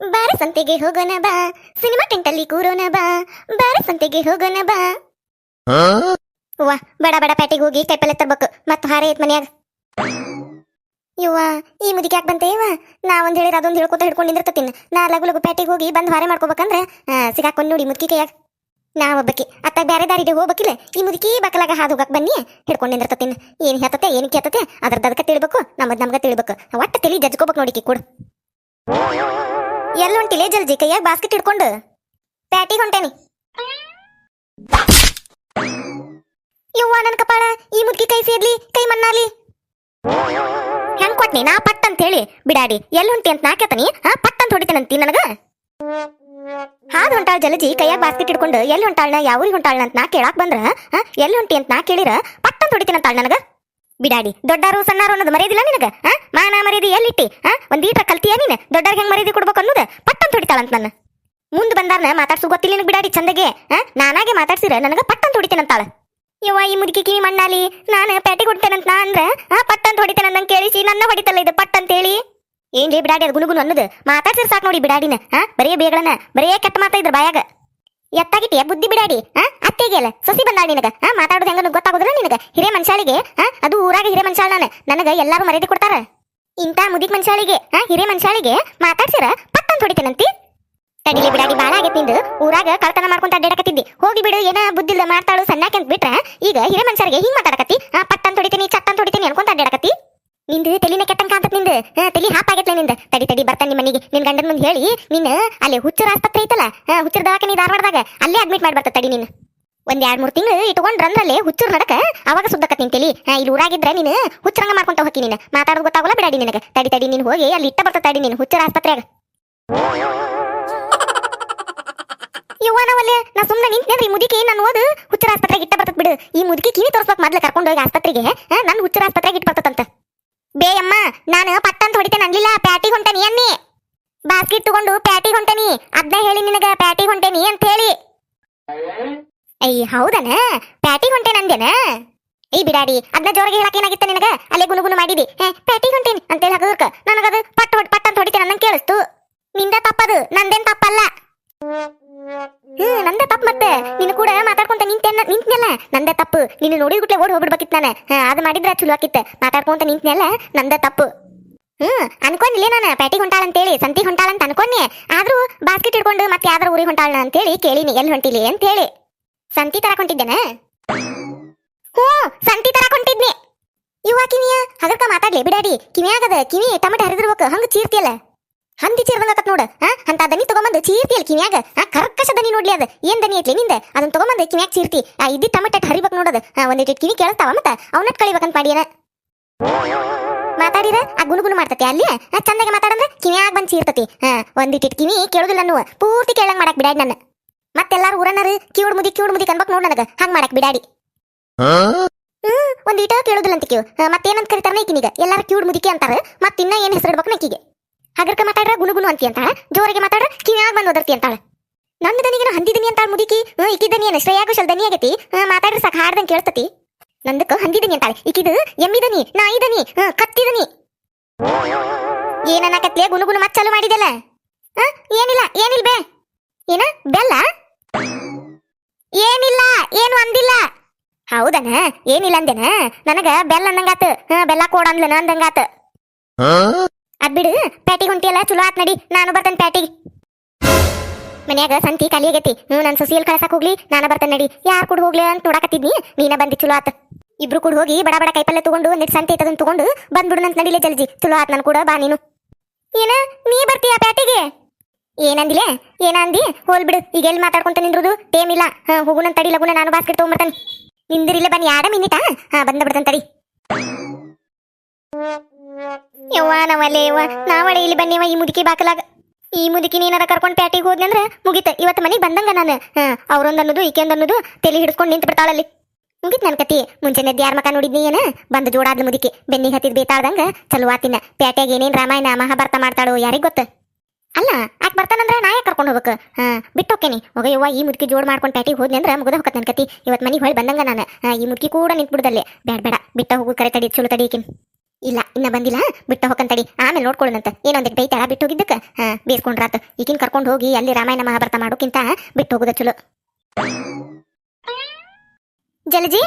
ಬಾರ ಸಂತೆಗೆ ಹೋಗೋಣ ಬಾ ಸಿನಿಮಾ ಟೆಂಟಲ್ಲಿ ಕೂರೋಣ ಬಾ ಬಾರ ಸಂತೆಗೆ ಹೋಗೋಣ ಬಾ. ಅವ್ವ ಬಡ ಬಡ ಪ್ಯಾಟಿಗೆ ಹೋಗಿ ಕೈಪಲ್ಲೆ ತರ್ಬೇಕು ಮತ್ತೆ ಹಾರೆ ಐತ್ ಮನ್ಯಾಗ. ಇವ್ವ ಈ ಮುದಿಗೆ ಯಾಕೆ ಬಂತೆ ಇವ ನಾ ಒಂದ್ ಹೇಳಿರ ಅದೊಂದು ಹೇಳ್ಕೊತ ಹಿಡ್ಕೊಂಡು ನಾ ಲಗು ಲಗು ಪ್ಯಾಟಿಗೆ ಹೋಗಿ ಬಂದು ಹಾರೆ ಮಾಡ್ಕೋಬೇಕಂದ್ರೆ ಸಿಗಾಕೊಂಡು ನೋಡಿ ಮುದುಕಿ ಕೈಯಾಗ. ನಾ ಒಬ್ಬಕಿ ಅತ್ತ ಬ್ಯಾರೆ ದಾರಿಗೆ ಹೋಗ್ಬೇಕಿಲ್ಲ. ಈ ಮುದುಕಿ ಬಕಲಾಗ ಹಾದು ಹೋಗಕ್ಕೆ ಬನ್ನಿ ಹಿಡ್ಕೊಂಡು ನಿಂದಿರ್ತತೀನಿ. ಏನ್ ಹೇಳ್ತತೆ ಏನು ಕೇಳ್ತತೆ ಅದ್ರದ್ದು ಅದಕ್ಕೆ ತಿಳ್ಬೇಕು ನಮ್ಮದು ನಮ್ಗೆ ತಿಳ್ಬೇಕು. ಒಟ್ಟ ತಿಳಿ ಜಜ್ಕೋಬೇಕು ನೋಡಿಕಿ ಕೊಡು. ಎಲ್ಲಿ ಹೊಂಟಿಲೆ ಜಲ್ಜಿ ಕೈಯಾಗ ಬಾಸ್ಕೆಟ್ ಹಿಡ್ಕೊಂಡು. ಪ್ಯಾಟಿಗೆ ಹೊಂಟೇನಿ. ಯವ್ವ ನನ್ನ ಕಪಾಳ, ಈ ಮುದ್ಕಿ ಕೈ ಸೇರ್ಲಿ ಕೈ ಮಣ್ಣಾಲಿ ಹೆಂಗ್ ಕೊಟ್ನಿ? ನಾ ಪಟ್ ಅಂತ ಹೇಳಿ. ಬಿಡಾಡಿ ಎಲ್ಲಿ ಹೊಂಟಿ ಅಂತ ನಾ ಕೇಳ್ತಾನಿ. ಹಾ, ಪಟ್ ಅಂತ ಹೊಡಿತೇನಂತಿ ನನಗ? ಹಾದ್ ಹೊಂಟಾಳ ಜಲಜಿ, ಕೈಯಾಗ ಬಾಸ್ಕೆಟ್ ಹಿಡ್ಕೊಂಡು, ಎಲ್ಲಿ ಹೊಂಟಾಳ್ನ, ಯಾವ ಊರಿಗೆ ಹೊಂಟಾಳ್ನ ಅಂತ ನಾ ಕೇಳಾಕ್ ಬಂದ್ರ ಎಲ್ಲಿ ಹೊಂಟಿ ಅಂತ ನಾ ಕೇಳಿರ, ಪಟ್ ಅಂತ ಹೊಡಿತೀನಂತಾಳ ನನಗ? ಬಿಡಾಡಿ, ದೊಡ್ಡಾರು ಸಣ್ಣಾರು ಅನ್ನೋದು ಮರ್ಯಾದಿಲ್ಲ ನಿನಗ? ಹಾ ಮಾನ ಮರ್ಯಾದಿ ಎಲ್ಲಿಟ್ಟಿ? ಹಾ ಒಂದ್ ಈಟ ಕಲ್ತಿಯ ನೀನ್? ದೊಡ್ಡಾರ್ಗ ಹೆಂಗ್ ಮರ್ಯಾದಿ ಕೊಡ್ಬೇಕು ಅನ್ನೋದು? ಪಟ್ಟಂತ ಹೊಡಿತಾಳಂತ ನನ್ನ. ಮುಂದ್ ಬಂದಾರ್ನ ಮಾತಾಡ್ಸು ಗೊತ್ತಿಲ್ಲ ನಿನಗ್ ಬಿಡಾಡಿ ಚಂದಗೆ. ಹಾ ನಾನಾಗೆ ಮಾತಾಡ್ಸಿರ, ನನಗ ಪಟ್ಟಂತ ಹೊಡಿತೇನಂತಾಳ. ಯವ್ವ, ಈ ಮುದುಕಿ ಕಿವಿ ಮಣ್ಣಾಲಿ, ನಾನು ಪ್ಯಾಟಿ ಕೊಡ್ತೇನಂತ ನಾ ಅಂದ್ರೆ ಹಾ ಪಟ್ಟಂತ ಹೊಡಿತೇನೆ ಕೇಳಿಸಿ, ನನ್ನ ಹೊಡಿತಲ್ಲ ಇದು ಪಟ್ ಅಂತ ಹೇಳಿ ಏನ್ರಿ ಬಿಡಾಡಿ, ಅದು ಗುನುಗುನು ಅನ್ನೋದು? ಮಾತಾಡ್ಸಿರ್ ಸಾಕು ನೋಡಿ ಬಿಡಾಡಿನ ಹಾ ಬರೀ ಬೇಗಳನ್ನ ಬರೀ ಕೆಟ್ಟ ಮಾತಾ ಇದ್ರ ಬಾಯಾಗ. ಎತ್ತಾಗಿಟ್ಟಿಯ? ಬುದ್ಧಿ ಬಿಡಾಡಿ ಹಾ ಅತ್ತೆಗೆ ಅಲ್ಲ, ಸೊಸಿ ಬಂದಾಳ ನಿನಗ ಮಾತಾಡೋದು ಹೆಂಗ ಗೊತ್ತಾಗೋದಿಲ್ಲ ನಿನಗ? ಹಿರೇ ಮನುಷ್ಯಾಳಿಗೆ ಆ? ಅದು ಊರಾಗ ಹಿರೇ ಮನುಷ್ಯಾಳ ನಾನು. ನನಗ ಎಲ್ಲಾರು ಮರ್ಯಾದೆ ಕೊಡ್ತಾರ. ಇಂಥ ಮುದಿಕ್ ಮನುಷ್ಯಾಳಿಗೆ ಹಾ ಹಿರೇ ಮನುಷ್ಯಾಳಿಗೆ ಮಾತಾಡ್ಸಿರ? ಪಟ್ ಅಂತ ತಡಿಲಿ ಬಿಡಾಡಿ, ಬಾಳ ಆಗೈತಿ ನಿಂದು. ಊರಾಗ ಕಳ್ತನ ಮಾಡ್ಕೊಂತ ಅಡ್ಡಾಡಕತ್ತಿದ್ದಿ. ಹೋಗಿ ಬಿಡು, ಏನ ಬುದ್ಧಿಲ್ಲ ಮಾಡ್ತಾಳು, ಸಣ್ಣಾಕೆ ಅಂತ ಬಿಟ್ರ, ಈಗ ಹಿರೇ ಮನುಷ್ಯರಿಗೆ ಹಿಂಗ್ ಮಾತಾಡಕತ್ತಿ? ಆ ಪಟ್ ಅಂತ ಹೊಡಿತೀನಿ ಅನ್ಕೊಂತ ಅಡ್ಡಾಡಕತ್ತಿ? ನಿಂದು ತಲಿನ ಕೆಟ್ಟಂಕ ಅಂತ ನಿಂದು. ಹಾ, ತಲಿ ಹಾಪಾಗೈತ್ಲೆ ನಿಂದ. ತಡಿ ತಡಿ ಬರ್ತಾನೆ ನಿಮ್ಮ ಮನೆಗೆ. ನಿನ್ ಗಂಡನ ಮುಂದೆ ಹೇಳಿ ನಿನ್ನ ಅಲ್ಲಿ ಹುಚ್ಚರ ಆಸ್ಪತ್ರೆ ಐತಲ್ಲ ಹಾ, ಹುಚ್ಚರ ದವಾಖಾನೆ ಧಾರವಾಡದಾಗ ಅಲ್ಲೇ ಅಡ್ಮಿಟ್ ಮಾಡಿ ಬರ್ತ ತಡಿ ನೀನು. ಒಂದ್ ಎರಡ್ ಮೂರ್ ತಿಂಗಳು ಇಟ್ಕೊಂಡ್ರಂದ್ರಲ್ಲಿ ಹುಚ್ಚರ್ ನಡಕ ಅವಾಗ ಸುದ್ದಕತ್ತೀನಿ ನಿನ್ ತಲಿ. ಹಾ, ಇಲ್ಲಿ ಊರಾಗಿದ್ರೆ ನೀನು ಹುಚ್ಚರಂಗ ಮಾಡ್ಕೊಂತ ಹೋಗಿ ನೀನು. ಮಾತಾಡೋದು ಗೊತ್ತಾಗಲ್ಲ ಬಿಡಾಡಿ ನಿನಗೆ. ತಡಿ ತಡಿ ನೀನು ಹೋಗಿ ಅಲ್ಲಿ ಇಟ್ಟ ಬರ್ತ ತಡಿ ನೀನು ಹುಚ್ಚರ ಆಸ್ಪತ್ರೆಯಾಗ. ಯುವನವಲ್ಲೇ ನಾವಲ್ಲೇ ನಾ ಸುಮ್ಮನೆ ನಿಂತೇನ್ರಿ ಮುದುಕಿ ನಾನು ಓದು? ಹುಚ್ಚರ ಆಸ್ಪತ್ರೆಗೆ ಇಟ್ಟ ಬರ್ತದ ಬಿಡು. ಈ ಮುದುಕಿ ಕಿವಿ ತೋರಿಸ್ಬೇಕು ಮೊದ್ಲು ಕರ್ಕೊಂಡು ಹೋಗಿ ಆಸ್ಪತ್ರೆಗೆ ನನ್ನ ಹುಚ್ಚರ ಆಸ್ಪತ್ರೆಗೆ ಇಟ್ಟು ಬರ್ತದಂತ. ಬೇಯಮ್ಮ ನಾನು ಪಟ್ಟಂತ ಹೊಡಿತೇನೆ ಅನ್ಲಿಲ್ಲ ಪ್ಯಾಟಿಗೆ ಹೊಂಟೇನಿ ಅನ್ನಿ. ಬಾಸ್ಕೆಟ್ ತಗೊಂಡು ಪ್ಯಾಟಿಗೆ ಹೊಂಟೇನಿ, ಅದ್ನ ಹೇಳಿ ನಿನಗ ಪ್ಯಾಟಿಗೆ ಹೊಂಟೇನಿ ಅಂತ ಹೇಳಿ. ಅಯ್ಯ ಹೌದನ? ಪ್ಯಾಟಿಗೆ ಹೊಂಟೇನ ಅಂದೇನ ಏಯ್ ಬಿಡಾಡಿ ಅದನ್ನ ಜೋರಾಗಿ ಹೇಳಕ್ ಏನಾಗಿತ್ತ ನಿನಗ? ಅಲ್ಲೇ ಗುನುಗುನು ಮಾಡಿದಿ. ಹೇ ಪ್ಯಾಟಿಗೆ ಹೊಂಟೇನಿ ಅಂತೇಳಿ ಹಗದಕ್ಕ. ನನಗದು ಪಟ್ ಹೊಡ್ ಪಟ್ ಅಂತ ಹೊಡಿತೇನೆ ಅನ್ನಂಗೆ ಕೇಳಿಸ್ತು. ನಿಂದ ತಪ್ಪದು, ನಂದೇನ್ ತಪ್ಪಲ್ಲ. ಹ್ಮ್ ನಂದೇ ತಪ್ಪು ಮತ್ತೆ. ನೀನು ಕೂಡ ಮಾತಾಡ್ಕೊಂತ ನಿಂತೆನ್ನ ನಿಂತ್ನಲ್ಲ ನಂದೇ ತಪ್ಪು. ನೀನು ನೋಡಿದ ಗುಟ್ಲೆ ಓಡಿ ಹೋಗ್ಬಿಡ್ಬೇಕಿತ್ತು ನಾನು. ಅದು ಮಾಡಿದ್ರೆ ಚಲೋ ಆಕಿತ್ತ ಮಾತಾಡ್ಕೊಂತ ನಿಂತ್ನಲ್ಲ ನಂದೇ ತಪ್ಪು. ಹ್ಮ್, ಅನ್ಕೊಂಡಿಲ್ಲ ನಾನು. ಪ್ಯಾಟಿ ಹೊಂಟಾಳ ಅಂತೇಳಿ ಸಂತಿ ಹೊಂಟಾಳ ಅಂತ ಅನ್ಕೊಂಡೆ. ಆದ್ರೂ ಬಾಸ್ಕೆಟ್ ಹಿಡ್ಕೊಂಡು ಮತ್ತೆ ಯಾವ್ದಾರ ಊರಿಗೆ ಹೊಂಟಾಳ ಅಂತೇಳಿ ಕೇಳಿನಿ. ಎಲ್ಲಿ ಹೊಂಟಿಲಿ ಅಂತೇಳಿ. ಸಂತಿ ತರಕ್ ಹೊಂಟಿದ್ದೇನ. ಹ್ಞೂ, ಸಂತಿ ತರಕ್ ಹೊಂಟಿದ್ನಿ. ಇವ್ವ ಕಿವಿಯ, ಹಗರ್ಕ ಮಾತಾಡ್ಲಿ. ಬಿಡಾಡಿ, ಕಿವಿಯಾಗದ, ಕಿವಿ ಟಮಟ ಹರಿದಿರ್ಬೇಕು. ಹಂಗ ಚೀರ್ತಿಯಲ್ಲ. ಹಂದಿ ಚೀರ್ದಂಗತ್ ನೋಡ ಅಂತ ದನಿ ತಗೊಂಬಂದು ಚೀರ್ತಿ ಕಿವ್ಯಾಗ ಹಾ ಕರ್ಕಶ ದನಿ ನೋಡ್ಲಿ ಅದ. ಏನ್ ದನಿ ಐತ್ಲಿ ನಿಂದ? ಅದನ್ನ ತಗೊಂಬಂದು ಕಿವ್ಯಾಗ ಚೀರ್ತಿ. ಇದ್ದಿ ಟಮಟ ಹರಿಬೇಕು ನೋಡದ ಒಂದಿಟ್ಟು ಕಿವಿ ಕೇಳ್ತಾವ ಮತ್ತ? ಅವನಟ್ ಕಳಿಬೇಕಂತ ಮಾಡಿಯನ? ಮಾತಾಡಿರ? ಆ ಗುನುಗುನು ಮಾಡ್ತತಿ ಅಲ್ಲಿ? ಚಂದಾಗೆ ಮಾತಾಡಂದ್ರೆ ಕಿವ್ಯಾಗ ಬಂದು ಚೀರ್ತತಿ. ಒಂದಿಟ್ಟು ಕಿವಿ ಕೇಳುದಿಲ್ಲ ಅನ್ನುವ. ಪೂರ್ತಿ ಕೇಳಂಗ್ ಮಾಡಕ್ ಬಿಡಾಡಿ ನನ್ನ ಮತ್ತೆಲ್ಲಾರು ಊರನರು ಕ್ಯೂಡ್ ಮುದಿ ಕ್ಯೂಡ್ ಮುದಿ ಕನ್ಬಕ್ ನೋಡ್ ನನಗ. ಹಂಗ್ ಮಾಡಕ್ ಬಿಡಾಡಿ. ಒಂದೀಟ ಕೇಳುದಿಲ್ಲ ಅಂತ ಕಿವ್. ಮತ್ತೇನಂತ ಕರಿತಾರ ಈಕಿನೀಗ? ಎಲ್ಲಾರು ಕ್ಯೂಡ್ ಮುದಿಕೆ ಅಂತಾರ. ಮತ್ತಿನ್ನ ಏನ್ ಹೆಸರಿಡ್ಬೇಕು ನಕ್ಕಿಗೆ? ಹಗರ್ಕ ಮಾತಾಡ್ರ ಗುನುಗುನು ಅಂತಿ ಅಂತಾಳ? ಜೋರಿಗೆ ಮಾತಾಡ್ರ ಕಿವ್ಯಾಗ ಬಂದು ಓದರ್ತಿ ಅಂತಾಳ? ನನ್ನ ದನಿಗೇನು ಹಂದಿದನಿ ಅಂತಾಳ ಮುದುಕಿ? ಹ್ಮ್ ಇಕ್ಕಿ ದನಿ ಏನ ಶ್ರೇಯಾಘೋಷಲ್ ದನಿ ಆಗೈತಿ? ಮಾತಾಡ್ರ ಸಾಕು ಹಾಡ್ದಂಗೆ ಕೇಳ್ತತಿ. ನಂದಕ್ಕ ಹಂದಿದನಿ ಅಂತಾಳೆ. ಎಮ್ಮಿದನಿ ನಾ ದನಿ ನಾಯಿ ದನಿ ಹ್ಮ್ ಕತ್ತಿ ದನಿ ಏನನ್ನಕತ್ಲೆ ಗುನುಗುನು ಮತ್ ಚಾಲು ಮಾಡಿದೆಲ್ಲ? ಏನಿಲ್ಲ ಏನಿಲ್ಲ ಬೇ? ಏನ, ಬೆಲ್ಲ? ಏನಿಲ್ಲ, ಏನು ಅಂದಿಲ್ಲ. ಹೌದನ? ಏನಿಲ್ಲ ಅಂದೇನ? ನನಗ ಬೆಲ್ಲ ಅಂದಂಗಾತ ಬೆಲ್ಲ ಕೋಡ ಅಂದ್ಲನ ಅಂದಂಗಾತ ಅದ್ ಬಿಡು. ಪ್ಯಾಟಿಗೆ ಹೊಂಟಿಯಲ್ಲ ಚಲೋ ಆತ್ ನಡಿ. ನಾನು ಬರ್ತೇನೆ ಪ್ಯಾಟಿಗೆ. ಮನ್ಯಾಗ ಸಂತಿ ಖಾಲಿ ಆಗೈತಿ. ಹ್ಞೂ ನನ್ನ ಸೊಸಿಯಲ್ಲಿ ಕಳ್ಸಕ್ ಹೋಗ್ಲಿ. ನಾನು ಬರ್ತೇನೆ ನಡಿ. ಯಾರು ಕೂಡ ಹೋಗ್ಲಿ ಅಂತ ನೋಡಕತ್ತಿದ್ನಿ. ನೀನ ಬಂದಿ ಚಲೋ ಆತ. ಇಬ್ರು ಕೂಡ ಹೋಗಿ ಬಡ ಬಡ ಕೈಪಲ್ಲೆ ತಗೊಂಡು ಒಂದಿಟ್ಟು ಸಂತಿ ಐತದನ್ನ ತಗೊಂಡು ಬಂದ್ಬಿಡು ಅಂತ ನಡಿಲೆ ಜಲ್ಜಿ. ಚಲೋ ಆತ್ ನನ್ ಕೂಡ. ಬಾ ನೀನು. ಏನ? ನೀ ಬರ್ತೀಯ ಪ್ಯಾಟಿಗೆ? ಏನಂದಿಲೆ? ಏನಂದಿ ಹೋಲ್ ಬಿಡು. ಈಗ ಎಲ್ಲಿ ಮಾತಾಡ್ಕೊಂತ ನಿಂದ್ರುದು? ಇಲ್ಲ. ಹಾ ನನ್ನ ತಡಿ. ಲಗುನ ನಾನು ಬಾಸ್ಕೆಟ್ ತಗೊಂಬರ್ತಾನೆ. ನಿಂದಿರಿಲ್ಲ ಬನ್ನಿ. ಯಾರ ಮಿನಿಟಾ? ಹಾ ಬಂದ ತಡಿ. ಯವ್ವ ನಾವಲ್ಲೇ ಯವ್ವ. ನಾವಳೆ ಇಲ್ಲಿ ಬನ್ನಿವ ಈ ಮುದುಕಿ ಬಾಕಲಾಗ. ಈ ಮುದುಕಿ ನೀನಾರ ಕರ್ಕೊಂಡು ಪ್ಯಾಟಿಗೆ ಹೋದ್ನಂದ್ರ ಮುಗಿತ. ಇವತ್ತು ಮನೆಗೆ ಬಂದಂಗ ನಾನು. ಹಾ ಅವ್ರೊಂದ್ ಅನ್ನೋದು ಈಕೆಂದ್ ಅನ್ನೋದು ತಲೆ ನಿಂತ ನಿಂತು ಬಿಡ್ತಾಳಲ್ಲಿ ಮುಗಿತ್ ನನ್ ಕತಿ. ಮುಂಚೆನೆ ಯಾರ ಮಕ ನೋಡಿದ್ನಿ ಏನ? ಬಂದ ಜೋಡಾದ ಮುದುಕಿ. ಬೆನ್ನಿಗೆ ಹತ್ತಿದ್ ಬೇತಾಳ್ದಂಗ ಚಲುವಾತಿನ ಪ್ಯಾಟ್ಯಾಗ ಏನೇನ್ ರಾಮಾಯಣ, ಮಹಾಭಾರತ ಮಾಡ್ತಾಳೋ ಯಾರಿಗ್ ಗೊತ್ತ? ಅಲ್ಲ, ಆಕ್ ಬರ್ತಾನಂದ್ರ ನಾ ಯಾಕೆ ಕರ್ಕೊಂಡು ಹೋಗ್ಬೇಕು? ಹಾ ಬಿಟ್ಟು ಹೋಗ್ತೇನೆ ಹೋಗಯ್ಯವ್ವ ಈ ಮುದುಕಿ ಜೋಡ್ ಮಾಡ್ಕೊಂಡು ಪ್ಯಾಟಿಗೆ ಹೋದ್ನಿ ಅಂದ್ರೆ ಮುಗದ ಹೋಗತ್ ನನ್ ಕತಿ. ಇವತ್ತು ಮನೆಗೆ ಹೊಳ್ ಬಂದಂಗ ನಾನು. ಈ ಮುದುಕಿ ಕೂಡ ನಿಂತ್ಬಿಡ್ದಲ್ಲಿ. ಬೇಡ ಬೇಡ ಬಿಟ್ಟ ಹೋಗು, ಕರೆ ತಡಿ, ಚಲೋ ತಡಿ ಈಕಿನ್. ಇಲ್ಲ, ಇನ್ನ ಬಂದಿಲ್ಲ. ಬಿಟ್ಟು ಹೋಗಂತಡಿ ಆಮೇಲೆ ನೋಡ್ಕೊಳ್ಳೋಣಂತ. ಏನೊಂದ್ ಬೈತಾಳ ಬಿಟ್ಟು ಹೋಗಿದ್ದಕ್ಕೆ? ಹಾ ಬೇಸ್ಕೊಂಡ್ರಾತ ಈಗಿನ ಕರ್ಕೊಂಡು ಹೋಗಿ ಅಲ್ಲಿ ರಾಮಾಯಣ ಮಹಾಭಾರತ ಮಾಡೋಕ್ಕಿಂತ ಬಿಟ್ಟು ಹೋಗುದ ಚಲೋ. ಜಲಜಿ?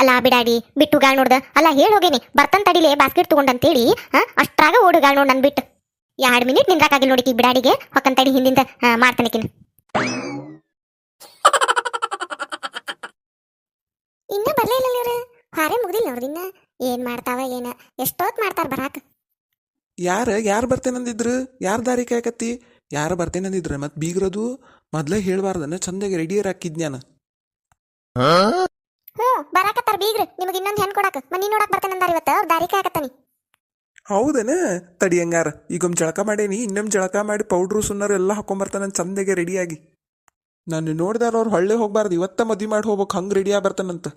ಅಲ್ಲ, ಬಿಡಾಡಿ, ಬಿಟ್ಟು ಗಾಳ್ ನೋಡ್ದ. ಅಲ್ಲ, ಹೇಳಿ ಹೋಗೇನಿ. ಬರ್ತನ್ ತಡಿಲೆ, ಬಾಸ್ಕೆಟ್ ತಗೊಂಡಂತೇಳಿ. ಹಾ, ಅಷ್ಟ್ರಾಗ ಓಡು, ಗಾಳ್ ನೋಡ್ ನನ್ ಬಿಟ್ಟು. ಎರಡ್ ಮಿನಿಟ್ ನಿಂದ್ರಾಕಾಗಿಲ್ಲ ನೋಡಿಕಿ ಬಿಡಾಡಿಗೆ. ಹೊಕ್ಕಂತಡಿ ಹಿಂದಿಂದ. ಮಾಡ್ತಾನೆಕಿನ ಇನ್ನ ಬರ್ಲೇ ಇಲ್ಲ ಹಾರೇ ಮುಗ್ದಿಲ್ಲ ನೋಡ್ರಿ ಇನ್ನ. ಏನ್ ಮಾಡ್ತಾವ ಏನ? ಎಷ್ಟೊತ್ ಮಾಡ್ತಾರ ಬರಾಕ? ಯಾರ ಯಾರು ಬರ್ತೇನಂದಿದ್ರು ಯಾರ ದಾರಿ ಕಾಯಕತ್ತಿ ಯಾರು ಬರ್ತೇನಂದಿದ್ರು ಮತ್ ಬೀಗ್ರದು ಮೊದ್ಲೇ ಹೇಳ್ಬಾರ್ದನ ಚಂದಾಗಿ ರೆಡಿಯರ್ ಹಾಕಿದ್ನ್ಯಾನ ಹ್ಞೂ ಬರಾಕತ್ತಾರ ಬೀಗ್ರ. ನಿಮಗೆ ಇನ್ನೊಂದು ಹೆಣ್ ಕೊಡಾಕ. ಮನಿ ನೋಡಕ್ ಬರ್ತೇನಂದಾರ ಇವತ್ತ. ಅವ್ರ ದಾರಿ ಕಾಯಕತ್ತಾನಿ ಹೌದನ? ತಡಿ ಹಂಗಾರ. ಈಗೊಮ್ಮೆ ಜಳಕ ಮಾಡೇನಿ ಇನ್ನೊಮ್ಮೆ ಜಳಕ ಮಾಡಿ ಪೌಡ್ರು ಸುನ್ನರು ಎಲ್ಲ ಹಾಕೊಂಬರ್ತಾನ ಚಂದಾಗೆ ರೆಡಿಯಾಗಿ ನಾನು ನೋಡ್ದಾರ ಅವ್ರು ಹೊಳ್ಳೆ ಹೋಗ್ಬಾರ್ದು. ಇವತ್ತ ಮದ್ವೆ ಮಾಡಿ ಹೋಗ್ಬೇಕು. ಹಂಗೆ ರೆಡಿಯಾಗಿ ಬರ್ತಾನಂತ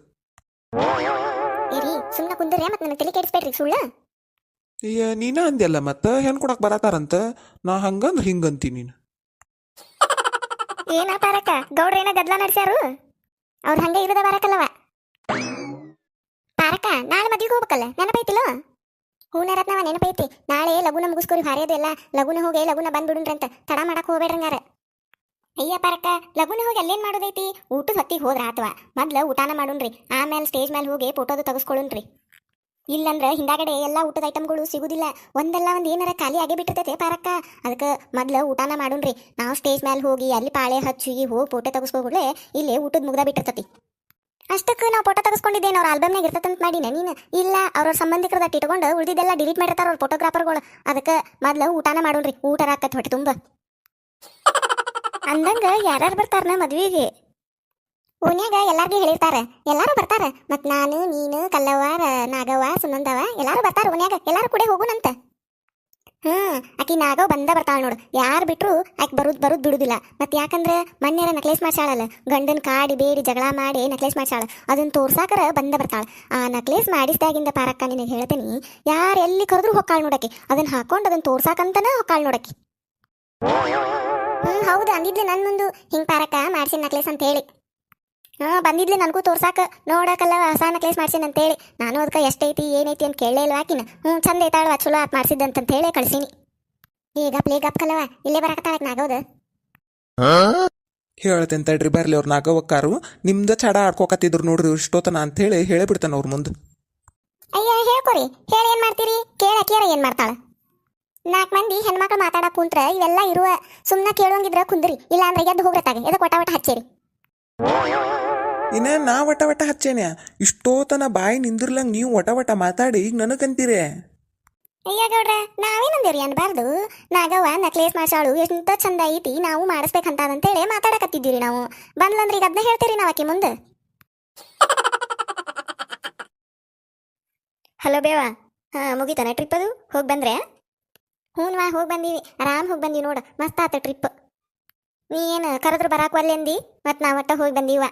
ಕುಂದ್ರಿ ಮತ್ತೆ ನನ್ನ ತಲೆ ಕೆಡಿಸ್ಬೇಡ್ರಿ ಸುಳ್ಳ? ಅಯ್ಯ ನೀನ ಅಂದ್ಯಲ್ಲ ಮತ್ತ ಹೆಣ್ ಕೊಡಕ್ ಬರತಾರಂತ? ನಾ ಹಂಗಂದ್ರ ಹಿಂಗಂತೀನಿ ನೀನು. ಏನ ಪಾರಕ ಗೌಡ್ರ ಏನ ಗದ್ಲ ನಡೆಸ್ಯಾರು? ಅವ್ರ ಹಂಗೆ ಇರದ ಬರಕಲ್ಲವ? ತಾರಕ ನಾಳೆ ಮದ್ವಿಗೆ ಹೋಗ್ಬೇಕಲ್ಲ ನೆನಪೈತಿಲ್ಲ? ಹೂನ ರತ್ನವ ನೆನಪೈತಿ. ನಾಳೆ ಲಗುನ ಮುಗಿಸ್ಕೊರಿ ಹಾರ್ಯೋದು ಎಲ್ಲ ಲಗುನ ಹೋಗಿ ಲಗುನ ಬಂದ್ಬಿಡುನ್ರಂತ ಅಂತ ತಡ ಮಾಡಕ್ ಹೋಗ್ಬೇಡ್ರಂಗಾರ ಅಯ್ಯ ಪಾರಕ ಲಗುನ ಹೋಗಿ ಅಲ್ಲೇನ್ ಮಾಡೋದೈತಿ? ಊಟದ ಹೊತ್ತಿಗೆ ಹೋದ್ರ ಆತವ ಮೊದ್ಲ ಊಟಾನ ಮಾಡುಣ್ರಿ. ಆಮೇಲೆ ಸ್ಟೇಜ್ ಮೇಲೆ ಹೋಗಿ ಫೋಟೋದು ತೆಗೆಸ್ಕೊಳ್ಳುನ್ರಿ ಇಲ್ಲಂದ್ರ ಹಿಂದಾಗಡೆ ಎಲ್ಲ ಊಟದ ಐಟಮ್ಗಳು ಸಿಗುದಿಲ್ಲ. ಒಂದಲ್ಲ ಒಂದ್ ಏನಾರ ಖಾಲಿ ಆಗಿ ಬಿಟ್ಟಿರ್ತೈತೆ ಪಾರಕ್ಕ. ಅದಕ್ಕೆ ಮೊದ್ಲ ಊಟನ ಮಾಡೋಣ್ರಿ. ನಾವು ಸ್ಟೇಜ್ ಮೇಲೆ ಹೋಗಿ ಅಲ್ಲಿ ಪಾಳೆ ಹಚ್ಚಿ ಹೋಗಿ ಫೋಟೋ ತೆಗೆಸ್ಕೊಬಿಡ್ಲೆ ಇಲ್ಲಿ ಊಟದ ಮುಗ್ದ ಬಿಟ್ಟಿರ್ತತಿ. ಅಷ್ಟಕ್ಕೆ ನಾವು ಫೋಟೋ ತಗಸ್ಕೊಂಡಿದ್ದೇನೆ ಅವ್ರ ಆಲ್ಬಮ್ನಾಗ ಇರ್ತದಂತ ಮಾಡಿನ ನೀನು? ಇಲ್ಲ, ಅವ್ರ ಸಂಬಂಧಿಕರದ ಇಟ್ಕೊಂಡು ಉಳಿದಿದ್ದೆಲ್ಲ ಡಿಲೀಟ್ ಮಾಡಿರ್ತಾರ ಅವ್ರ ಫೋಟೋಗ್ರಾಫರ್ಗಳು ಅದಕ್ಕೆ ಮೊದ್ಲು ಊಟನ ಮಾಡೋಣ್ರಿ. ಊಟ ರಾಕತ್ ಹೊಟ್ಟೆ ತುಂಬ. ಅಂದಂಗ ಯಾರ್ಯಾರು ನಾ ಮದ್ವಿಗೆ? ಓನ್ಯಾಗ ಎಲ್ಲಾರ್ಗೂ ಹೇಳಿರ್ತಾರ. ಎಲ್ಲಾರು ಬರ್ತಾರ. ಮತ್ ನಾನು, ನೀನು ಕಲ್ಲವ್ವ ನಾಗವ ನಾಗವ್ವ ಸುನಂದವ ಎಲ್ಲಾರು ಬರ್ತಾರ ಓನ್ಯಾಗ ಎಲ್ಲಾರು ಕೂಡ ಹೋಗುನಂತ. ಹ್ಮ್ ಆಕಿ ನಾಗವ್ ಬಂದ ಬರ್ತಾಳ ನೋಡು. ಯಾರು ಬಿಟ್ರು ಆಕೆ ಬರುದ್ ಬರುದ್ ಬಿಡುದಿಲ್ಲ. ಮತ್ ಯಾಕಂದ್ರೆ ಮೊನ್ನೆರ ನಕ್ಲೇಸ್ ಮಾಡ್ಸಾಳಲ್ಲ ಗಂಡನ್ ಕಾಡಿ ಬೇಡಿ ಜಗಳ ಮಾಡಿ ನಕ್ಲೇಸ್ ಮಾಡ್ಸಾಳ ಅದನ್ ತೋರ್ಸಾಕರ ಬಂದ ಬರ್ತಾಳ. ಆ ನಕ್ಲೇಸ್ ಮಾಡಿಸ್ದಾಗಿಂದ ಪಾರಕ್ಕ ನಿನಗೆ ಹೇಳ್ತೀನಿ, ಯಾರು ಎಲ್ಲಿ ಕರೆದ್ರು ಹೊಕ್ಕಾಳ ನೋಡಕ್ಕೆ ಅದನ್ನ ಹಾಕೊಂಡು ಅದನ್ನ ತೋರ್ಸಾಕಂತನ ಹೊಕ್ಕಾಳ ನೋಡಕ್ಕೆ ಹ್ಮ್, ಹೌದು ನನ್ ಮುಂದು ಹಿಂಗ್ ಪಾರಕ್ಕ ಮಾಡ್ಸಿನ ನಕ್ಲೇಸ್ ಅಂತ ಹೇಳಿ. ಹಾ ಬಂದಿದ್ಲಿ ನನಗೂ ತೋರ್ಸಾಕ. ನೋಡಕಲ್ಲ ಹೊಸ ನಕ್ಲೇಸ್ ಮಾಡ್ಸಿನ ಅಂತೇಳಿ. ನಾನು ಅದಕ್ಕೆ ಎಷ್ಟೈತಿ ಏನೈತಿ ಅಂತ ಕೇಳಲೇ ಇಲ್ವಾ ಆಕಿನ? ಹ್ಞೂ ಚಂದ ಐತಾಳವ ಚಲೋ ಆತ್ ಮಾಡ್ಸಿದ್ದಂತ ಹೇಳಿ ಕಳ್ಸೀನಿ. ಈಗ ಪ್ಲೇ ಗಪ್ ಕಲವ ಇಲ್ಲೇ ಬರಕತ್ತಾಳಕ್ ನಾಗೌದ ಹೇಳ್ತೇನೆ ತಡ್ರಿ ಬರ್ಲಿ ಅವ್ರು ನಾಗವಕ್ಕಾರು ನಿಮ್ದ ಚಡ ಆಡ್ಕೋಕತ್ತಿದ್ರು ನೋಡ್ರಿ ಇಷ್ಟೋತನ ಅಂತ ಹೇಳಿ ಹೇಳೇ ಬಿಡ್ತಾನ ಅವ್ರ ಮುಂದೆ. ಅಯ್ಯ ಹೇಳ್ಕೊರಿ. ಹೇಳಿ ಏನ್ ಮಾಡ್ತೀರಿ? ಕೇಳಕ್ಯಾರ ಏನ್ ಮಾಡ್ತಾಳ? ನಾಲ್ಕು ಮಂದಿ ಹೆಣ್ಮಕ್ಳು ಮಾತಾಡಕ್ ಕುಂತ್ರ ಇವೆಲ್ಲ ಇರುವ ಸುಮ್ನ ಕೇಳೋಂಗಿದ್ರ ಕುಂದ್ರಿ ಇಲ್ಲ ಅಂದ್ರೆ ಎದ್ದು ಹೋಗ್ರತಾಗ ಎದಕ್ ಒಟ್ಟ ವಟ ಹಚ್ಚೇರಿ? ಇನ್ನ ನಾ ವಟ ವಟ ಹಚ್ಚೇನ್ಯ? ಇಷ್ಟೋತನ ಬಾಯಿ ನಿಂದಿರ್ಲಂಗ್ ನೀವು ವಟ ವಟ ಮಾತಾಡಿ ಈಗ ನನಗಂತೀರೇ? ಅಯ್ಯ ಗೌಡ್ರ ನಾವೇನಂದೇವ್ರಿ ಅನ್ಬಾರ್ದು? ನಾಗವ್ವ ನಕ್ಲೇಸ್ ಮಾಡ್ಸಾಳು ಎಂತ ಚಂದ ಐತಿ ನಾವು ಮಾಡಿಸ್ಬೇಕಂತ ಅಂತೇಳಿ ಮಾತಾಡಕತ್ತಿದ್ದೀರಿ ನಾವು. ಬಂದ್ಲಂದ್ರೆ ಈಗ ಅದನ್ನ ಹೇಳ್ತೀರಿ ನಾವು ಆಕಿ ಮುಂದೆ. ಹಲೋ ಬೇವಾ. ಹಾ ಮುಗಿತಾನ ಟ್ರಿಪ್ ಅದು? ಹೋಗಿ ಬಂದ್ರೆ ವಾ ಹೋಗಿ ಬಂದೀವಿ. ಆರಾಮ್ ಹೋಗಿ ಬಂದೀವಿ ನೋಡು. ಮಸ್ತ್ ಆತ ಟ್ರಿಪ್ ನೀ ಏನು ಕರೆದ್ರು ಬರಾಕ್ ಒಲ್ಲೆ ಅಂದಿ? ಮತ್ತು ನಾವು ಒಟ್ಟ ಹೋಗಿ ಬಂದೀವ.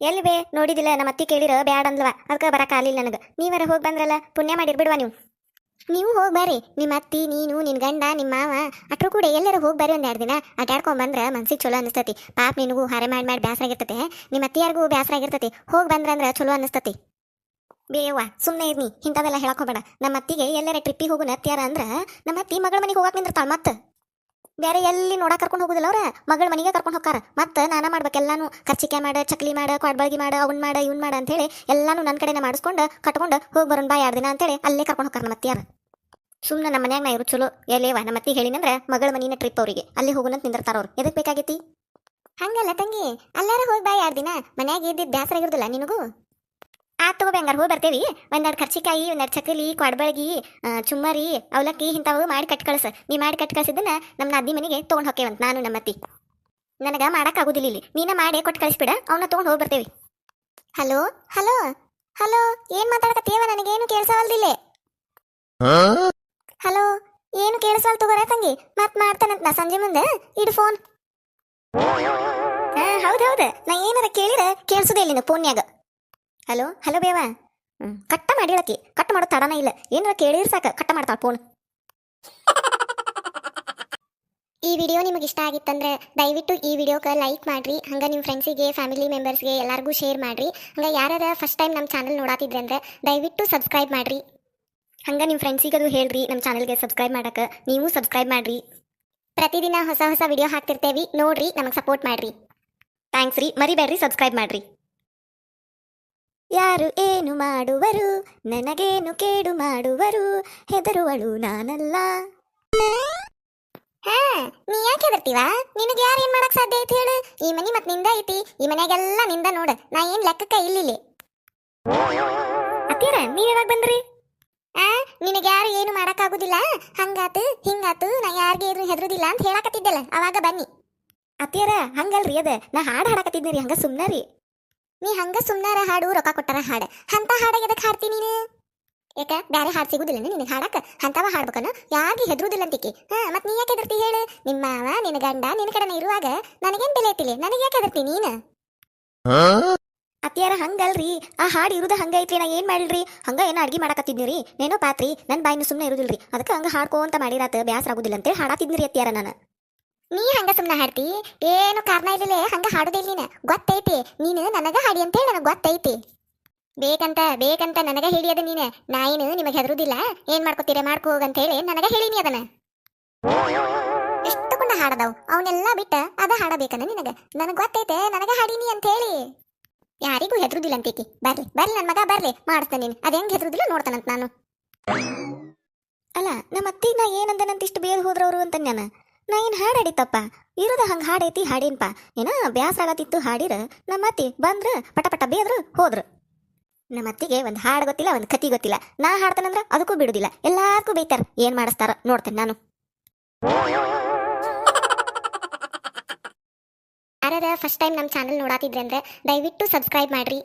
ಎಲ್ಲಿ ಬೇ, ನೋಡಿದಿಲ್ಲ ನಮ್ಮ ಅತ್ತಿ ಕೇಳಿರ ಬ್ಯಾಡ ಅಂದ್ಲವ. ಅದಕ್ಕೆ ಬರಕ್ ಆಗಲಿಲ್ಲ ನನಗೆ. ನೀವರ ಹೋಗಿ ಬಂದ್ರಲ್ಲ, ಪುಣ್ಯ ಮಾಡಿರ್ಬಿಡುವ ನೀವು. ನೀವು ಹೋಗಿ ಬರ್ರಿ. ನಿಮ್ಮ ಅತ್ತಿ, ನೀನು, ನಿನ್ ಗಂಡ, ನಿಮ್ಮ ಮಾವ, ಅಟ್ರು ಕೂಡ ಎಲ್ಲರೂ ಹೋಗಿ ಬರ್ರಿ ಒಂದ್ ಎರಡು ದಿನ. ಅಡ್ಯಾಡ್ಕೊಂಡ್ ಬಂದ್ರ ಮನ್ಸಿಗೆ ಚಲೋ ಅನಿಸ್ತತಿ ಪಾಪ ನಿನಗೂ ಹರೆ ಮಾಡಿ ಮಾಡಿ ಬೇಸರ ಆಗಿರ್ತತೆ. ನಿಮ್ಮ ಅತ್ತಿಯಾರ್ಗೂ ಬೇಸರ ಆಗಿರ್ತತಿ. ಹೋಗಿ ಬಂದ್ರಂದ್ರೆ ಚಲೋ ಅನಿಸ್ತತಿ ಬೇವ ಸುಮ್ಮನೆ ಇರ್ನಿ. ಇಂಥವೆಲ್ಲ ಹೇಳಕ್ ಹೋಗಬೇಡ. ನಮ್ಮ ಅತ್ತಿಗೆ ಎಲ್ಲರ ಟ್ರಿಪ್ಪಿಗೆ ಹೋಗುನ ಅತ್ತಿಯಾರ ಅಂದ್ರ ನಮ್ಮ ಅತ್ತಿ ಮಗಳ ಮನೆಗೆ ಹೋಗಕ್ ನಿಂದ್ರ ಮತ್ತೆ. ಬೇರೆ ಎಲ್ಲಿ ನೋಡಕ್ಕೆ ಕರ್ಕೊಂಡು ಹೋಗುದಿಲ್ಲ ಅವ್ರ. ಮಗಳ ಮನೆಗೆ ಕರ್ಕೊಂಡು ಹೋಗ್ತಾರ. ಮತ್ತೆ ನಾನ ಮಾಡ್ಬೇಕೆಲ್ಲಾನು ಕರ್ಚಿಕೆ ಮಾಡ, ಚಕ್ಲಿ ಮಾಡ ಕೊಡ್ಬಳ್ಗಿ ಮಾಡ, ಅವ್ನ ಮಾಡ, ಇವ್ನ ಮಾಡ ಅಂತೇಳಿ ಎಲ್ಲಾನು ನನ್ನ ಕಡೆನೇ ಮಾಡಿಸ್ಕೊಂಡು ಕಟ್ಕೊಂಡು ಹೋಗಿ ಬರೋಣ ಬಾ ಎರಡು ದಿನ ಅಂತೇಳಿ ಅಲ್ಲೇ ಕರ್ಕೊಂಡು ಹೋಗಾರ ನಮ್ಮ ಯಾರು ಸುಮ್ಮನೆ ನಮ್ಮ ಮನ್ಯಾಗ ನಾ ಇರು ಚಲೋ. ಎಲೇವ ನಮ್ಮ ಅತ್ತಿ ಹೇಳಿನಂದ್ರ ಮಗಳ ಮನಿನ ಟ್ರಿಪ್ ಅವರಿಗೆ. ಅಲ್ಲಿ ಹೋಗುನಂತ ನಿಂದಿರ್ತಾರ ಅವ್ರು. ಎದಕ್ಕೆ ಬೇಕಾಗೈತಿ? ಹಂಗಲ್ಲ ತಂಗಿ. ಅಲ್ಲಾರ ಹೋಗಿ ಬಾ ಎರಡು ದಿನ ಮನ್ಯಾಗ ಇದ್ದಿದ್ದು ಬ್ಯಾಸರ ಆಗಿರೋದಿಲ್ಲ ನಿನಗೂ? ಆ, ತಗೋ ಹಂಗಾರ ಹೋಗಿ ಬರ್ತೇವಿ. ಒಂದೆರಡು ಖರ್ಚಿಕಾಯಿ ಒಂದೆರಡು ಚಕಲಿ ಕೊಡ್ಬಳ್ಗಿ ಚುಮ್ಮರಿ, ಅವಲಕ್ಕಿ ಇಂಥವು ಮಾಡಿ ಕಟ್ ಕಳ್ಸ. ನೀ ಮಾಡಿ ಕಟ್ ಕಳ್ಸಿದ್ದನ್ನ ನಮ್ಮ ನದಿ ಮನೆಗೆ ತೊಗೊಂಡು ಅಂತ ನಾನು ನಮ್ಮ ನನಗೆ ಮಾಡೋಕ್ಕಾಗೋದಿಲ್ಲ ಇಲ್ಲಿ. ನೀನ ಮಾಡಿ ಕೊಟ್ಟು ಕಳಿಸ್ಬಿಡ ಅವನ್ನ ತೊಗೊಂಡು ಹೋಗಿ ಬರ್ತೇವಿ. ಹಲೋ ಹಲೋ ಹಲೋ, ಏನು ಮಾತಾಡಕತ್ತೀವ ನನಗೇನು ಕೇಳಿಸವಲ್ದಿಲ್ಲ? ಹಲೋ, ಏನು ಕೇಳಿಸಲ್ ತಗೋರ ತಂಗಿ? ಮತ್ ಮಾಡ್ತಾನಂತ ನಾ ಸಂಜೆ ಮುಂದೆ. ಇಡು ಫೋನ್ ಹಾ, ಹೌದು ಹೌದ್. ನಾ ಏನಾರ ಕೇಳಿದ್ರೆ ಕೇಳಿಸೋದೇ ಇಲ್ಲಿ ಫೋನ್ಯಾಗ ಹಲೋ? ಹಲೋ ಬೇವ? ಕಟ್ ಕಟ್ಟ ಮಾಡಿಳಕಿ ಕಟ್ ಮಾಡೋ ತಡನ ಇಲ್ಲ. ಏನಾರ ಕೇಳಿದ್ರೆ ಸಾಕ. ಕಟ್ಟ ಮಾಡ್ತಾಳ ಫೋನ್ ಈ ವಿಡಿಯೋ ನಿಮಗೆ ಇಷ್ಟ ಆಗಿತ್ತಂದ್ರೆ ದಯವಿಟ್ಟು ಈ ವಿಡಿಯೋಕ್ಕೆ ಲೈಕ್ ಮಾಡ್ರಿ. ಹಂಗೆ ನಿಮ್ಮ ಫ್ರೆಂಡ್ಸಿಗೆ ಫ್ಯಾಮಿಲಿ ಮೆಂಬರ್ಸ್ಗೆ ಎಲ್ಲರಿಗೂ ಶೇರ್ ಮಾಡ್ರಿ. ಹಂಗೆ ಯಾರ್ಯಾರ ಫಸ್ಟ್ ಟೈಮ್ ನಮ್ಮ ಚಾನಲ್ ನೋಡಾತಿದ್ರೆ ಅಂದ್ರೆ ದಯವಿಟ್ಟು ಸಬ್ಸ್ಕ್ರೈಬ್ ಮಾಡ್ರಿ. ಹಂಗೆ ನಿಮ್ಮ ಅದು ಹೇಳ್ರಿ. ನಮ್ಮ ಚಾನಲ್ಗೆ ಸಬ್ಸ್ಕ್ರೈಬ್ ಮಾಡಕ್ಕೆ ನೀವು ಸಬ್ಸ್ಕ್ರೈಬ್ ಮಾಡ್ರಿ. ಪ್ರತಿದಿನ ಹೊಸ ಹೊಸ ವಿಡಿಯೋ ಹಾಕ್ತಿರ್ತೇವೆ. ನೋಡಿರಿ, ನಮಗೆ ಸಪೋರ್ಟ್ ಮಾಡ್ರಿ. ಥ್ಯಾಂಕ್ಸ್ ರೀ. ಮರಿಬೇಡ್ರಿ ಸಬ್ಸ್ಕ್ರೈಬ್ ಮಾಡ್ರಿ. ಯಾರು ಏನು ಮಾಡುವರು? ನನಗೇನು ಕೇಡು ಮಾಡುವರು? ಹೆದರುವಳು ನಾನಲ್ಲ. ಹಾ ನೀ ಯಾಕೆ ಹೆದರ್ತೀವ? ನಿನಗೆ ಯಾರು ಏನ್ ಮಾಡಕ್ ಸಾಧ್ಯ ಐತಿ ಹೇಳು? ಈ ಮನಿ ಮತ್ನಿಂದ ಐತಿ. ಈ ಮನೆಗೆಲ್ಲ ನಿಂದ ನೋಡ. ನಾ ಏನ್ ಲೆಕ್ಕಕ್ಕ ಇಲ್ಲಿಲ್ಲಿ. ಅತ್ತೀರ ನೀವ್ ಯಾವಾಗ ಬಂದ್ರಿ? ಆ ನಿನಗೆ ಯಾರು ಏನು ಮಾಡಕ್ಕಾಗುದಿಲ್ಲ ಹಂಗಾತು ಹಿಂಗಾತು ನಾ ಯಾರಿಗೆ ಏನು ಹೆದರುದಿಲ್ಲ ಅಂತ ಹೇಳಕತ್ತಿದ್ದಲ್ಲ. ಅವಾಗ ಬನ್ನಿ. ಅತ್ತಿಯರ ಹಂಗಲ್ರಿ ಅದ. ನಾ ಹಾಡ್ ಹಾಡಕತ್ತಿದ್ನಿ ರೀ ಹಂಗ ಸುಮ್ನ ರೀ. ನೀ ಹಂಗ ಸುಮ್ನಾರ ಹಾಡು, ರೊಕ್ಕ ಕೊಟ್ಟಾರ ಹಾಡು. ಅಂತ ಹಾಡಾಗ ಎದಕ್ಕೆ ಹಾಡ್ತೀನಿ ನೀನು? ಯಾಕ? ಬ್ಯಾರೆ ಹಾಡು ಸಿಗುದಿಲ್ಲ ನಿನಗೆ ಹಾಡಕ? ಅಂತವ ಹಾಡ್ಬೇಕನ? ಯಾರಿಗೆ ಹೆದರುದಿಲ್ಲ ಅಂತಿಕಿ? ಹಾ, ಮತ್ ನೀ ಯಾಕೆ ಹೆದರ್ತಿ ಹೇಳು? ನಿಮ್ಮ ಮಾವ ನಿನ್ನ ಗಂಡ ನಿನ್ನ ಕಡೆನ ಇರುವಾಗ ನನಗೇನ್ ಬೆಲೆ ಐತಿಲ್ಲ ನನಗೆ ಯಾಕೆ ಹೆದರ್ತಿ ನೀನು? ಅತ್ತಿಯಾರ ಹಂಗಲ್ರಿ. ಆ ಹಾಡು ಇರುದ ಹಂಗ ಐತ್ರಿ ನಾ ಏನ್ ಮಾಡಿಲ್ರಿ? ಹಂಗ ಏನೋ ಅಡ್ಗೆ ಮಾಡಕತ್ತಿದ್ನಿ ರೀ? ನೇನೋ ಪಾತ್ರಿ ನನ್ನ ಬಾಯಿನ ಸುಮ್ಮನೆ ಇರುದಿಲ್ರಿ. ಅದಕ್ಕೆ ಹಂಗ ಹಾಡ್ಕೋ ಅಂತ ಮಾಡಿರಾತ, ಬ್ಯಾಸರ ಆಗುದಿಲ್ಲ ಅಂತೇಳಿ ಹಾಡಾತಿದ್ನಿ ರೀ ಅತ್ತಿಯಾರ ನಾನು. ನೀ ಹಂಗ ಸುಮ್ಮನೆ ಹಾಡ್ತಿ? ಏನು ಕಾರಣ ಇರಲಿಲ್ಲ, ಹಂಗ ಹಾಡೋದಿಲ್ಲ ನೀನು ಗೊತ್ತೈತಿ, ನೀನು ನನಗ ಹಾಡಿ ಅಂತ ಹೇಳಿ ನನಗೆ ಗೊತ್ತೈತಿ. ಬೇಕಂತ ಬೇಕಂತ ನನಗ ಹೇಳಿಯದ ನೀನು. ನಾ ಏನು ನಿಮಗೆ ಹೆದರುದಿಲ್ಲ. ಏನ್ ಮಾಡ್ಕೋತೀರ, ಮಾಡ್ಕೋ ಹೋಗಂತ ಹೇಳಿ ನನಗ ಹೇಳಿನಿ ಅದನ್ನ. ಎಷ್ಟು ಕೊಂಡ ಹಾಡದವ್. ಅವನ್ನೆಲ್ಲ ಬಿಟ್ಟ ಅದ ಹಾಡಬೇಕನ ನಿನಗ. ನನಗೆ ಗೊತ್ತೈತೆ, ನನಗ ಹಾಡಿನಿ ಅಂತ ಹೇಳಿ ಯಾರಿಗೂ ಹೆದರುದಿಲ್ಲ ಅಂತೇಕಿ ಬರ್ಲಿ ಬರ್ಲಿ ನನ್ನ ಮಗ, ಬರ್ಲಿ. ಮಾಡಿಸ್ತಾನೆ ನೀನು. ಅದ ಹೆಂಗ್ ಹೆದರುದಿಲ್ಲ ನೋಡ್ತಾನಂತ ನಾನು. ಅಲ್ಲ ನಮ್ಮ ಅತ್ತಿ ನಾ ಏನಂದನಂತ ಇಷ್ಟು ಬೇಗ ಹೋದ್ರವರು ಅಂತ ನಾನು ನಾ ಏನು ಹಾಡಾಡಿತ್ತಪ್ಪ ಇರೋದ ಹಂಗೆ ಹಾಡೈತಿ, ಹಾಡೇನ್ಪ? ಏನ ಬ್ಯಾಸ ಆಗತ್ತಿತ್ತು ಹಾಡಿರ ನಮ್ಮ ಅತ್ತಿ ಬಂದ್ರ ಪಟ ಪಟ ಬೇದ್ರು ಹೋದ್ರು. ನಮ್ಮ ಅತ್ತಿಗೆ ಒಂದು ಹಾಡು ಗೊತ್ತಿಲ್ಲ, ಒಂದು ಕತಿ ಗೊತ್ತಿಲ್ಲ. ನಾ ಹಾಡ್ತಾನಂದ್ರ ಅದಕ್ಕೂ ಬಿಡುದಿಲ್ಲ. ಎಲ್ಲಾರ್ಗೂ ಬೈತಾರ, ಏನ್ ಮಾಡಿಸ್ತಾರ ನೋಡ್ತೇನೆ ನಾನು. ಯಾರದ ಫಸ್ಟ್ ಟೈಮ್ ನಮ್ಮ ಚಾನಲ್ ನೋಡಾತಿದ್ರೆ ಅಂದ್ರೆ ದಯವಿಟ್ಟು ಸಬ್ಸ್ಕ್ರೈಬ್ ಮಾಡ್ರಿ.